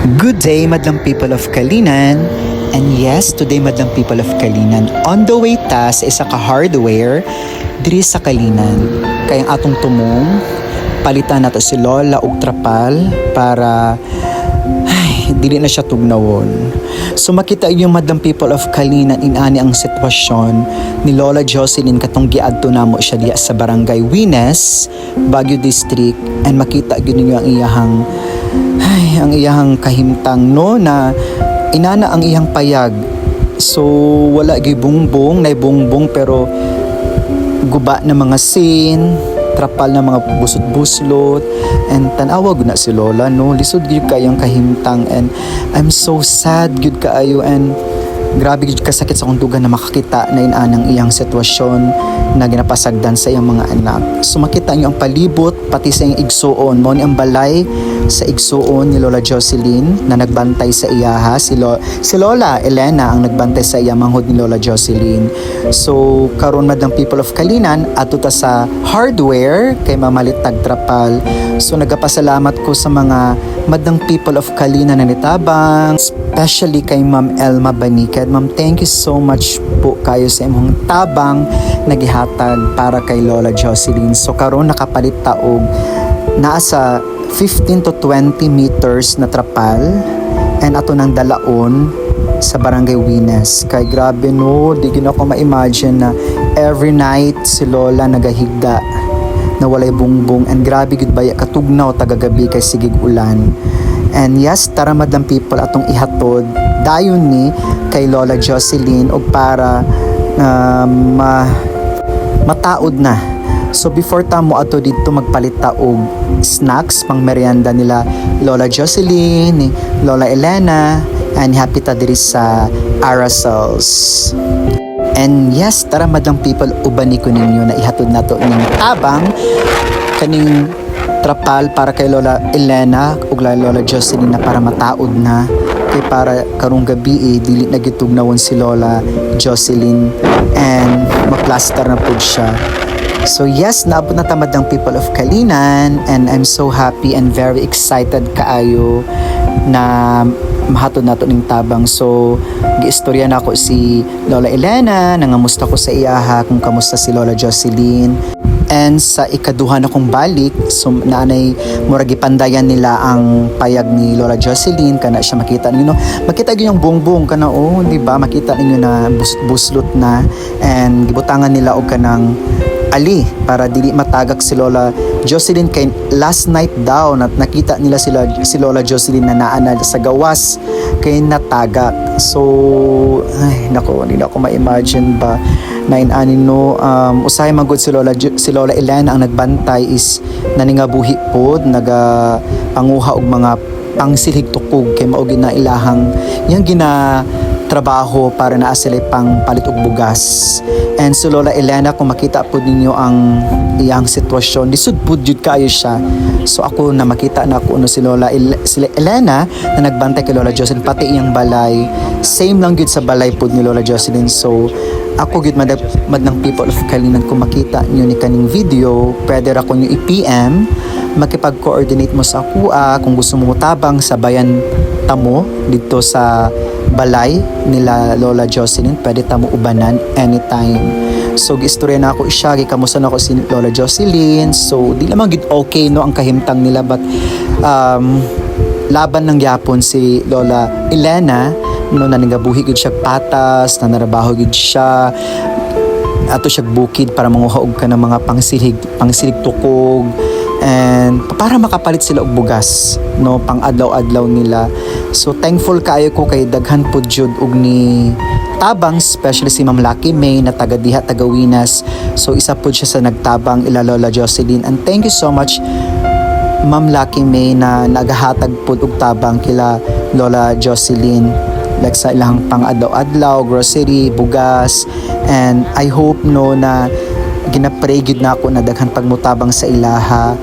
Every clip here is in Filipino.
Good day, madlang people of Kalinan. And yes, today madlang people of Kalinan, on the way ta sa isa ka hardware diri sa Kalinan. Kayang atong tumong, palitan nato si Lola og trapal para ay, dili na siya tugnawon. So makita yung madlang people of Kalinan inani ang sitwasyon ni Lola Jocelyn katong giadto namo siya diya sa barangay Wines, Baguio District and makita gyud ninyo ang iyahang ay, ang iyahang kahimtang no na inana ang iyang payag. So wala gyud bungbong, nay bungbong pero guba na mga sin, trapal na mga busot-buslot, and tanawa na si Lola, no? Lisod gyud kayong kahimtang, and I'm so sad gyud kaayo, and grabe gyud kasakit sa akong dugan na makakita na inanang iyang sitwasyon na ginapasagdan sa iyang mga anak. So makita niyo ang palibot, pati sa iyang igsuon, mo ni ang balay sa igsuon ni Lola Jocelyn na nagbantay sa iyaha. Si, Lo- si Lola Elena ang nagbantay sa iya manghod ni Lola Jocelyn. So karon madang people of Kalinan ato ta sa hardware kay mamalit tagtrapal. So nagapasalamat ko sa mga madang people of Kalinan na nitabang, especially kay Ma'am Elma Banikad. Ma'am, thank you so much po kayo sa imong tabang nagihatag para kay Lola Jocelyn. So karon nakapalit taog nasa 15 to 20 meters na trapal and ato nang dalaon sa barangay Wines. Kay grabe no, di gina ko ma-imagine na every night si Lola nagahigda na walay bungbong and grabe gud baya katugnaw tagagabi kay sigig ulan. And yes, tara madam people atong ihatod dayon ni kay Lola Jocelyn og para na ma mataod na. So before tamo ato dito magpalit ta snacks pang merienda nila Lola Jocelyn, ni Lola Elena, and happy ta diri sa Aracels. And yes, tara madlang people, ubani ko ninyo na ihatod nato ning tabang kaning trapal para kay Lola Elena ug Lola Jocelyn na para mataod na kay para karong gabi eh, dili na gitugnawon si Lola Jocelyn and maplaster na pud siya. So yes, naabot na tamad ng people of Kalinan and I'm so happy and very excited kaayo na mahatod nato ning tabang. So giistorya na ako si Lola Elena, nangamusta ko sa iyaha kung kamusta si Lola Jocelyn. And sa ikaduha na kong balik, so nanay muragi pandayan nila ang payag ni Lola Jocelyn kana siya makita ninyo makita gyud yung bungbong kana oh di ba makita ninyo na bus- buslot na and gibutangan nila og kanang ali para dili matagak si Lola Jocelyn. Kay last night daw na nakita nila sila si Lola Jocelyn na naana sa gawas. Kay natagak. So ay nako hindi na ako ma-imagine ba na inani no? Um, usahay man gud si Lola si Lola Elena. Ang nagbantay is naningabuhi pod naga panguha og mga pangsilhig tukog kay mao gina ilahang. Yang gina trabaho para naa sila pang palit og bugas. And si Lola Elena, kung makita po ninyo ang iyang sitwasyon, lisod po jud kayo siya. So ako na makita na ako no si Lola El- si Elena na nagbantay kay Lola Jocelyn, pati iyang balay. Same lang gud sa balay po ni Lola Jocelyn. So ako gud madag madang people of Kalinan kung makita niyo ni kaning video, pwede ra ko niyo i-PM makipag-coordinate mo sa kuha kung gusto mo mutabang sa bayan tamo dito sa balay nila Lola Jocelyn pwede tamo ubanan anytime. So gistorya na ako siya kamusta na ako si Lola Jocelyn. So di naman gid okay no ang kahimtang nila but um, laban ng yapon si Lola Elena no na nagabuhi gid siya patas na narabaho gid siya. Ato siya bukid para manguhaog ka ng mga pangsilig pangsilig tukog and para makapalit sila og bugas no pang adlaw-adlaw nila. So thankful kaayo ko kay daghan pud jud og ni tabang especially si Ma'am Lucky May na taga diha taga Winas. So isa pud siya sa nagtabang ila Lola Jocelyn. And thank you so much Ma'am Lucky May na nagahatag pud og tabang kila Lola Jocelyn. Like sa ilang pang adlaw-adlaw, grocery, bugas. And I hope no na ginapray gid na ako na daghan pagmutabang sa ilaha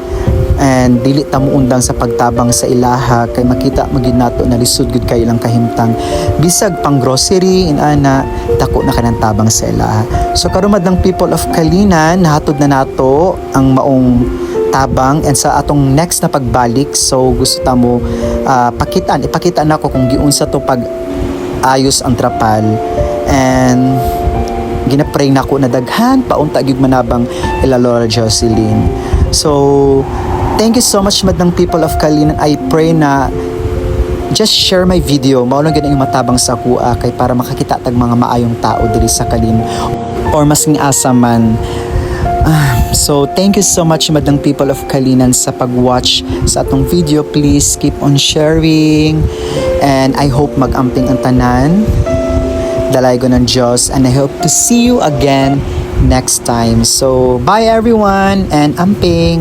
and dili ta mo undang sa pagtabang sa ilaha kay makita magid nato na lisod gud kay ilang kahimtang. Bisag pang grocery inana dako na kanang tabang sa ilaha. So karon madang people of Kalinan nahatod na nato ang maong tabang. And sa atong next na pagbalik so gusto ta mo ah, pakitaan ipakita na ko kung giunsa to pag ayos ang trapal. And ginapray na ko na daghan paunta gyud manabang ila Lola Jocelyn. So thank you so much madang people of Kalinan I pray na just share my video. Mao lang gyud ang matabang sa kuha kay para makakita tag mga maayong tao diri sa Kalin or mas ng asa man. Ah, so thank you so much madang people of Kalinan sa pag-watch sa atong video. Please keep on sharing. And I hope magamping ang tanan. Dalay ko ng Diyos. And I hope to see you again next time. So bye everyone and amping